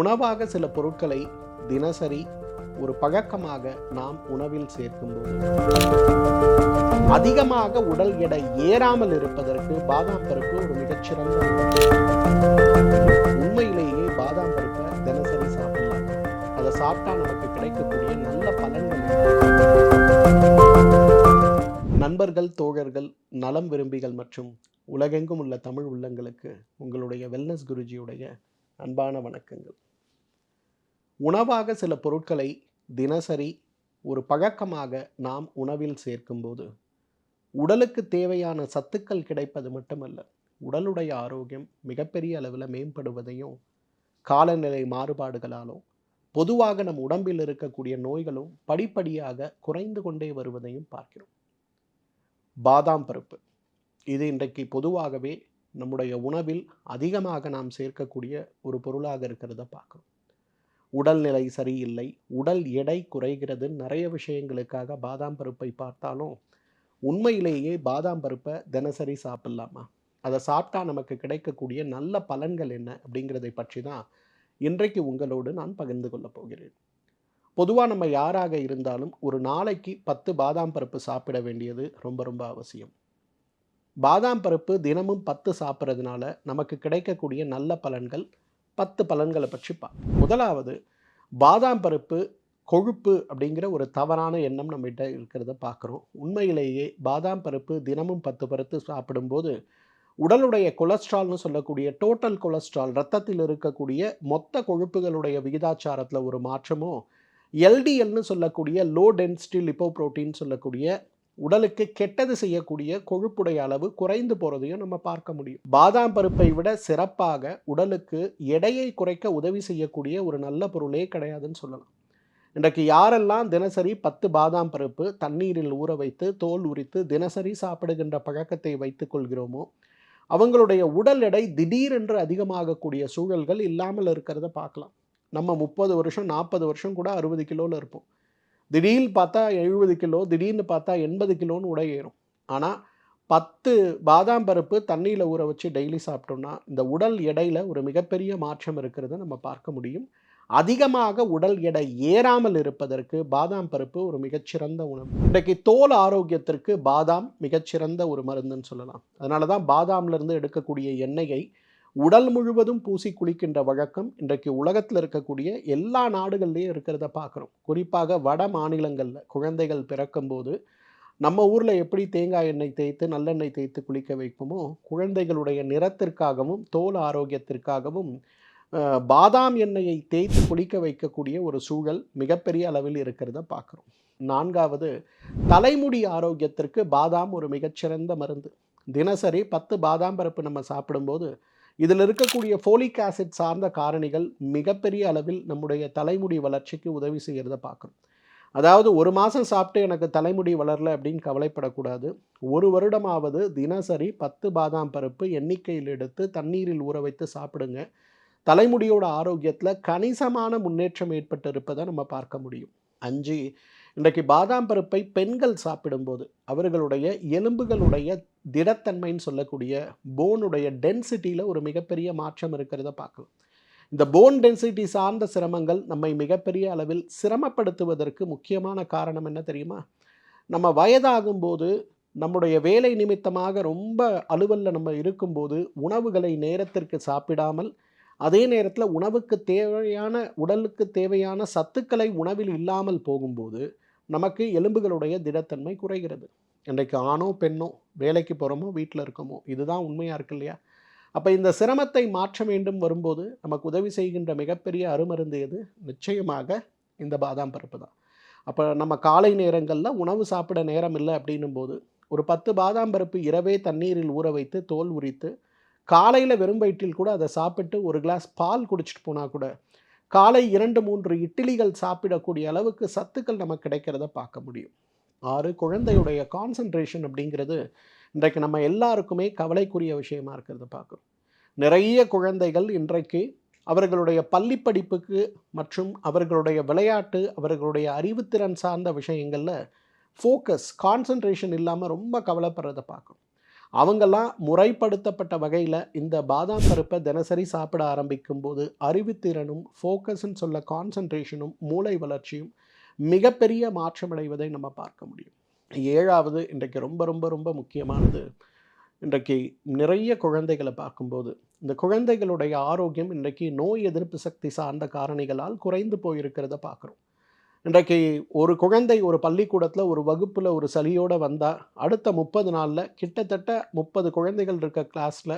உணவாக சில பொருட்களை தினசரி ஒரு பழக்கமாக நாம் உணவில் சேர்க்கும்போது அதிகமாக உடல் எடை ஏறாமல் இருப்பதற்கு பாதாம் பருப்பு ஒரு மிகச்சிறந்த உண்மையிலேயே பாதாம் பருப்பை தினசரி சாப்பிடலாம். அதை சாப்பிட்டா நமக்கு கிடைக்கக்கூடிய நல்ல பலன்கள் நண்பர்கள் தோழர்கள் நலம் விரும்பிகள் மற்றும் உலகெங்கும் உள்ள தமிழ் உள்ளங்களுக்கு உங்களுடைய வெல்னஸ் குருஜியுடைய அன்பான வணக்கங்கள். உணவாக சில பொருட்களை தினசரி ஒரு பழக்கமாக நாம் உணவில் சேர்க்கும்போது உடலுக்கு தேவையான சத்துக்கள் கிடைப்பது மட்டுமல்ல உடலுடைய ஆரோக்கியம் மிகப்பெரிய அளவில் மேம்படுவதையும் காலநிலை மாறுபாடுகளாலும் பொதுவாக நம் உடம்பில் இருக்கக்கூடிய நோய்களும் படிப்படியாக குறைந்து கொண்டே வருவதையும் பார்க்கிறோம். பாதாம் பருப்பு. இது இன்றைக்கு பொதுவாகவே நம்முடைய உணவில் அதிகமாக நாம் சேர்க்கக்கூடிய ஒரு பொருளாக இருக்கிறத பார்க்குறோம். உடல்நிலை சரியில்லை உடல் எடை குறைகிறது நிறைய விஷயங்களுக்காக பாதாம் பருப்பை பார்த்தாலும் உண்மையிலேயே பாதாம் பருப்பை தினசரி சாப்பிட்லாமா? அதை சாப்பிட்டா நமக்கு கிடைக்கக்கூடிய நல்ல பலன்கள் என்ன அப்படிங்கிறதை பற்றி தான் இன்றைக்கு உங்களோடு நான் பகிர்ந்து கொள்ளப் போகிறேன். பொதுவாக நம்ம யாராக இருந்தாலும் ஒரு நாளைக்கு பத்து பாதாம் பருப்பு சாப்பிட வேண்டியது ரொம்ப ரொம்ப அவசியம். பாதாம் பருப்பு தினமும் பத்து சாப்பிட்றதுனால நமக்கு கிடைக்கக்கூடிய நல்ல பலன்கள் பத்து பலன்களை பற்றி பா முதலாவது பாதாம் பருப்பு கொழுப்பு அப்படிங்கிற ஒரு தவறான எண்ணம் நம்மகிட்ட இருக்கிறத பார்க்குறோம். உண்மையிலேயே பாதாம் பருப்பு தினமும் பத்து பருத்து சாப்பிடும்போது உடலுடைய கொலஸ்ட்ரால்னு சொல்லக்கூடிய டோட்டல் கொலஸ்ட்ரால் ரத்தத்தில் இருக்கக்கூடிய மொத்த கொழுப்புகளுடைய விகிதாச்சாரத்தில் ஒரு மாற்றமும் எல்டிஎல்னு சொல்லக்கூடிய லோ டென்சிட்டி லிப்போப்ரோட்டீன் சொல்லக்கூடிய உடலுக்கு கெட்டது செய்யக்கூடிய கொழுப்புடைய அளவு குறைந்து போகிறதையும் நம்ம பார்க்க முடியும். பாதாம் பருப்பை விட சிறப்பாக உடலுக்கு எடையை குறைக்க உதவி செய்யக்கூடிய ஒரு நல்ல பொருளே கிடையாதுன்னு சொல்லலாம். இன்றைக்கு யாரெல்லாம் தினசரி பத்து பாதாம் பருப்பு தண்ணீரில் ஊற வைத்து தோல் உரித்து தினசரி சாப்பிடுகின்ற பழக்கத்தை வைத்துக் கொள்கிறோமோ அவங்களுடைய உடல் எடை திடீரென்று அதிகமாகக்கூடிய சூழல்கள் இல்லாமல் இருக்கிறத பார்க்கலாம். நம்ம முப்பது வருஷம் நாற்பது வருஷம் கூட அறுபது கிலோவில் இருப்போம். திடீர்னு பார்த்தா எழுபது கிலோ திடீர்னு பார்த்தா எண்பது கிலோன்னு உடை ஏறும். ஆனால் பத்து பாதாம் பருப்பு தண்ணியில் ஊற வச்சு டெய்லி சாப்பிட்டோம்னா இந்த உடல் எடையில் ஒரு மிகப்பெரிய மாற்றம் இருக்கிறத நம்ம பார்க்க முடியும். அதிகமாக உடல் எடை ஏறாமல் இருப்பதற்கு பாதாம் பருப்பு ஒரு மிகச்சிறந்த உணவு. இன்றைக்கு தோல் ஆரோக்கியத்திற்கு பாதாம் மிகச்சிறந்த ஒரு மருந்துன்னு சொல்லலாம். அதனால தான் பாதாம்லேருந்து எடுக்கக்கூடிய எண்ணெயை உடல் முழுவதும் பூசி குளிக்கின்ற வழக்கம் இன்றைக்கு உலகத்தில் இருக்கக்கூடிய எல்லா நாடுகள்லேயும் இருக்கிறத பார்க்குறோம். குறிப்பாக வட மாநிலங்களில் குழந்தைகள் பிறக்கும்போது நம்ம ஊரில் எப்படி தேங்காய் எண்ணெய் தேய்த்து நல்லெண்ணெய் தேய்த்து குளிக்க வைப்போமோ குழந்தைகளுடைய நிறத்திற்காகவும் தோல் ஆரோக்கியத்திற்காகவும் பாதாம் எண்ணெயை தேய்த்து குளிக்க வைக்கக்கூடிய ஒரு சூழல் மிகப்பெரிய அளவில் இருக்கிறத பார்க்குறோம். நான்காவது தலைமுடி ஆரோக்கியத்திற்கு பாதாம் ஒரு மிகச்சிறந்த மருந்து. தினசரி பத்து பாதாம் பருப்பு நம்ம சாப்பிடும்போது இதில் இருக்கக்கூடிய ஃபோலிக் ஆசிட் சார்ந்த காரணிகள் மிகப்பெரிய அளவில் நம்முடைய தலைமுடி வளர்ச்சிக்கு உதவி செய்கிறத பார்க்குறோம். அதாவது ஒரு மாதம் சாப்பிட்டு எனக்கு தலைமுடி வளரல அப்படின்னு கவலைப்படக்கூடாது. ஒரு வருடமாவது தினசரி பத்து பாதாம் பருப்பு எண்ணிக்கையில் எடுத்து தண்ணீரில் ஊற வைத்து சாப்பிடுங்க. தலைமுடியோட ஆரோக்கியத்தில் கணிசமான முன்னேற்றம் ஏற்பட்டு இருப்பதை நம்ம பார்க்க முடியும். அஞ்சு இன்றைக்கு பாதாம் பருப்பை பெண்கள் சாப்பிடும்போது அவர்களுடைய எலும்புகளுடைய திடத்தன்மைன்னு சொல்லக்கூடிய போனுடைய டென்சிட்டியில் ஒரு மிகப்பெரிய மாற்றம் இருக்கிறத பார்க்கலாம். இந்த போன் டென்சிட்டி சார்ந்த சிரமங்கள் நம்மை மிகப்பெரிய அளவில் சிரமப்படுத்துவதற்கு முக்கியமான காரணம் என்ன தெரியுமா? நம்ம வயதாகும்போது நம்முடைய வேலை நிமித்தமாக ரொம்ப அலுவலில் நம்ம இருக்கும்போது உணவுகளை நேரத்திற்கு சாப்பிடாமல் அதே நேரத்தில் உணவுக்கு தேவையான உடலுக்கு தேவையான சத்துக்களை உணவில் இல்லாமல் போகும்போது நமக்கு எலும்புகளுடைய திடத்தன்மை குறைகிறது. இன்றைக்கு ஆணோ பெண்ணோ வேலைக்கு போகிறோமோ வீட்டில் இருக்கோமோ இதுதான் உண்மையாக இருக்கு இல்லையா? அப்போ இந்த சிரமத்தை மாற்ற வேண்டும் வரும்போது நமக்கு உதவி செய்கின்ற மிகப்பெரிய அருமருந்து எது? நிச்சயமாக இந்த பாதாம் பருப்பு தான். அப்போ நம்ம காலை நேரங்களில் உணவு சாப்பிட நேரம் இல்லை அப்படின்னும் போது ஒரு பத்து பாதாம் பருப்பு இரவே தண்ணீரில் ஊற வைத்து தோல் உரித்து காலையில் வெறும் வயிற்றில் கூட அதை சாப்பிட்டு ஒரு கிளாஸ் பால் குடிச்சிட்டு போனால் கூட காலை இரண்டு மூன்று இட்லிகள் சாப்பிடக்கூடிய அளவுக்கு சத்துக்கள் நமக்கு கிடைக்கிறத பார்க்க முடியும். ஆறு குழந்தையுடைய கான்சன்ட்ரேஷன் அப்படிங்கிறது இன்றைக்கு நம்ம எல்லாருக்குமே கவலைக்குரிய விஷயமா இருக்கிறத பார்க்குறோம். நிறைய குழந்தைகள் இன்றைக்கு அவர்களுடைய பள்ளி படிப்புக்கு மற்றும் அவர்களுடைய விளையாட்டு அவர்களுடைய அறிவுத்திறன் சார்ந்த விஷயங்களில் ஃபோக்கஸ் கான்சன்ட்ரேஷன் இல்லாமல் ரொம்ப கவலைப்படுறதை பார்க்குறோம். அவங்கெல்லாம் முறைப்படுத்தப்பட்ட வகையில் இந்த பாதாம் பருப்பை தினசரி சாப்பிட ஆரம்பிக்கும் போது அறிவுத்திறனும் ஃபோக்கஸ்ன்னு சொல்ல கான்சன்ட்ரேஷனும் மூளை வளர்ச்சியும் மிகப்பெரிய மாற்றமடைவதை நம்ம பார்க்க முடியும். ஏழாவது இன்றைக்கு ரொம்ப ரொம்ப ரொம்ப முக்கியமானது இன்றைக்கு நிறைய குழந்தைகளை பார்க்கும்போது இந்த குழந்தைகளுடைய ஆரோக்கியம் இன்றைக்கு நோய் எதிர்ப்பு சக்தி சார்ந்த காரணிகளால் குறைந்து போயிருக்கிறத பார்க்குறோம். இன்றைக்கு ஒரு குழந்தை ஒரு பள்ளிக்கூடத்தில் ஒரு வகுப்பில் ஒரு சளியோடு வந்தால் அடுத்த முப்பது நாளில் கிட்டத்தட்ட முப்பது குழந்தைகள் இருக்க கிளாஸில்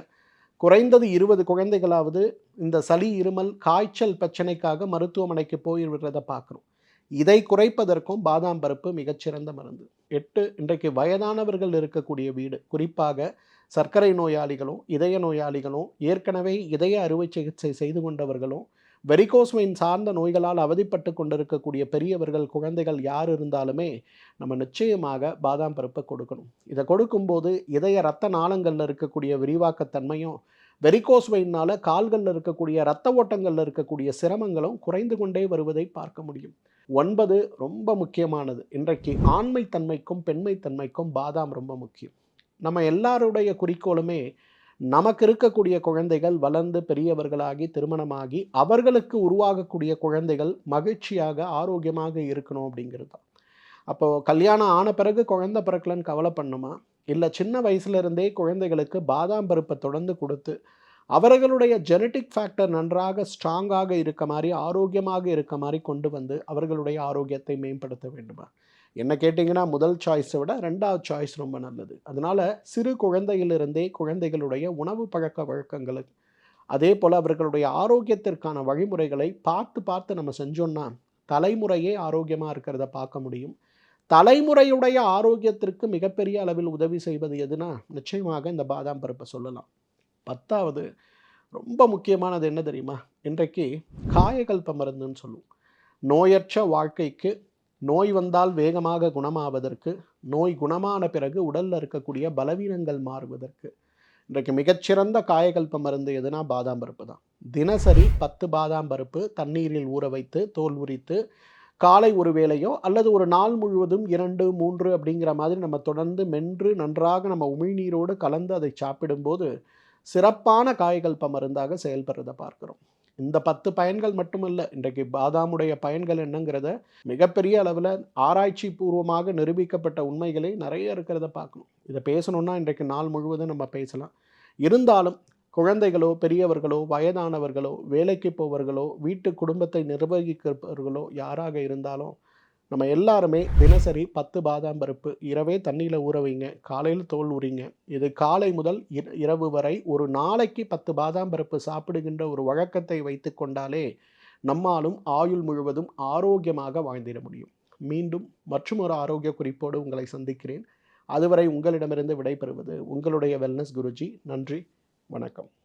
குறைந்தது இருபது குழந்தைகளாவது இந்த சளி இருமல் காய்ச்சல் பிரச்சனைக்காக மருத்துவமனைக்கு போயிடுறதை பார்க்குறோம். இதை குறைப்பதற்கும் பாதாம் பருப்பு மிகச்சிறந்த மருந்து. எட்டு இன்றைக்கு வயதானவர்கள் இருக்கக்கூடிய வீடு. குறிப்பாக சர்க்கரை நோயாளிகளும் இதய நோயாளிகளும் ஏற்கனவே இதய அறுவை சிகிச்சை செய்து கொண்டவர்களும் வெரிகோஸ்மைன் சார்ந்த நோய்களால் அவதிப்பட்டு கொண்டிருக்கக்கூடிய பெரியவர்கள் குழந்தைகள் யார் இருந்தாலுமே நம்ம நிச்சயமாக பாதாம் பருப்பை கொடுக்கணும். இதை கொடுக்கும்போது இதய ரத்த நாளங்களில் இருக்கக்கூடிய விரிவாக்கத்தன்மையும் வெரிகோஸ்வைனால் கால்களில் இருக்கக்கூடிய இரத்த ஓட்டங்களில் இருக்கக்கூடிய சிரமங்களும் குறைந்து கொண்டே வருவதை பார்க்க முடியும். ஒன்பது ரொம்ப முக்கியமானது. இன்றைக்கு ஆண்மைத்தன்மைக்கும் பெண்மைத்தன்மைக்கும் பாதாம் ரொம்ப முக்கியம். நம்ம எல்லாருடைய குறிக்கோளுமே நமக்கு இருக்கக்கூடிய குழந்தைகள் வளர்ந்து பெரியவர்களாகி திருமணமாகி அவர்களுக்கு உருவாகக்கூடிய குழந்தைகள் மகிழ்ச்சியாக ஆரோக்கியமாக இருக்கணும் அப்படிங்கிறது தான். அப்போது கல்யாணம் ஆன பிறகு குழந்தை பிறக்கலன்னு கவலை பண்ணுமா இல்லை சின்ன வயசுலேருந்தே குழந்தைகளுக்கு பாதாம் பருப்பை தொடர்ந்து கொடுத்து அவர்களுடைய ஜெனட்டிக் ஃபேக்டர் நன்றாக ஸ்ட்ராங்காக இருக்க மாதிரி ஆரோக்கியமாக இருக்க மாதிரி கொண்டு வந்து அவர்களுடைய ஆரோக்கியத்தை மேம்படுத்த வேண்டுமா? என்ன கேட்டிங்கன்னா முதல் சாய்ஸை விட ரெண்டாவது சாய்ஸ் ரொம்ப நல்லது. அதனால் சிறு குழந்தையிலிருந்தே குழந்தைகளுடைய உணவு பழக்க வழக்கங்களுக்கு அதே போல் அவர்களுடைய ஆரோக்கியத்திற்கான வழிமுறைகளை பார்த்து பார்த்து நம்ம செஞ்சோன்னா தலைமுறையே ஆரோக்கியமாக இருக்கிறத பார்க்க முடியும். தலைமுறையுடைய ஆரோக்கியத்திற்கு மிகப்பெரிய அளவில் உதவி செய்வது எதுனா நிச்சயமாக இந்த பாதாம் பருப்பை சொல்லலாம். பத்தாவது ரொம்ப முக்கியமானது என்ன தெரியுமா? இன்றைக்கு காயகல்ப மருந்துன்னு சொல்லுவோம். நோயற்ற வாழ்க்கைக்கு நோய் வந்தால் வேகமாக குணமாவதற்கு நோய் குணமான பிறகு உடலில் இருக்கக்கூடிய பலவீனங்கள் மாறுவதற்கு. இன்றைக்கு மிகச்சிறந்த காயகல்ப மருந்து எதுனா பாதாம் பருப்பு தான். தினசரி பத்து பாதாம் பருப்பு தண்ணீரில் ஊற வைத்து தோல் உரித்து காலை ஒரு வேளையோ அல்லது ஒரு நாள் முழுவதும் இரண்டு மூன்று அப்படிங்கிற மாதிரி நம்ம தொடர்ந்து மென்று நன்றாக நம்ம உமிழ்நீரோடு கலந்து அதை சாப்பிடும்போது சிறப்பான காயகல்ப மருந்தாக செயல்படுறதை பார்க்குறோம். இந்த பத்து பயன்கள் மட்டுமல்ல இன்றைக்கு பாதாமுடைய பயன்கள் என்னங்கிறத மிகப்பெரிய அளவில் ஆராய்ச்சி பூர்வமாக நிரூபிக்கப்பட்ட உண்மைகளை நிறைய இருக்கிறத பார்க்கணும். இதை பேசணுன்னா இன்றைக்கு நாள் முழுவதும் நம்ம பேசலாம். இருந்தாலும் குழந்தைகளோ பெரியவர்களோ வயதானவர்களோ வேலைக்கு போவர்களோ வீட்டு குடும்பத்தை நிர்வகிக்கிறவர்களோ யாராக இருந்தாலும் நம்ம எல்லாருமே தினசரி பத்து பாதாம் பருப்பு இரவே தண்ணியில் ஊற வைங்க. காலையில் தோல் உரிங்க. இது காலை முதல் இரவு வரை ஒரு நாளைக்கு பத்து பாதாம் பருப்பு சாப்பிடுகின்ற ஒரு வழக்கத்தை வைத்து கொண்டாலே நம்மாலும் ஆயுள் முழுவதும் ஆரோக்கியமாக வாழ்ந்திட முடியும். மீண்டும் மற்றும் ஒரு ஆரோக்கிய குறிப்போடு உங்களை சந்திக்கிறேன். அதுவரை உங்களிடமிருந்து விடைபெறுவது உங்களுடைய வெல்னஸ் குருஜி. நன்றி. வணக்கம்.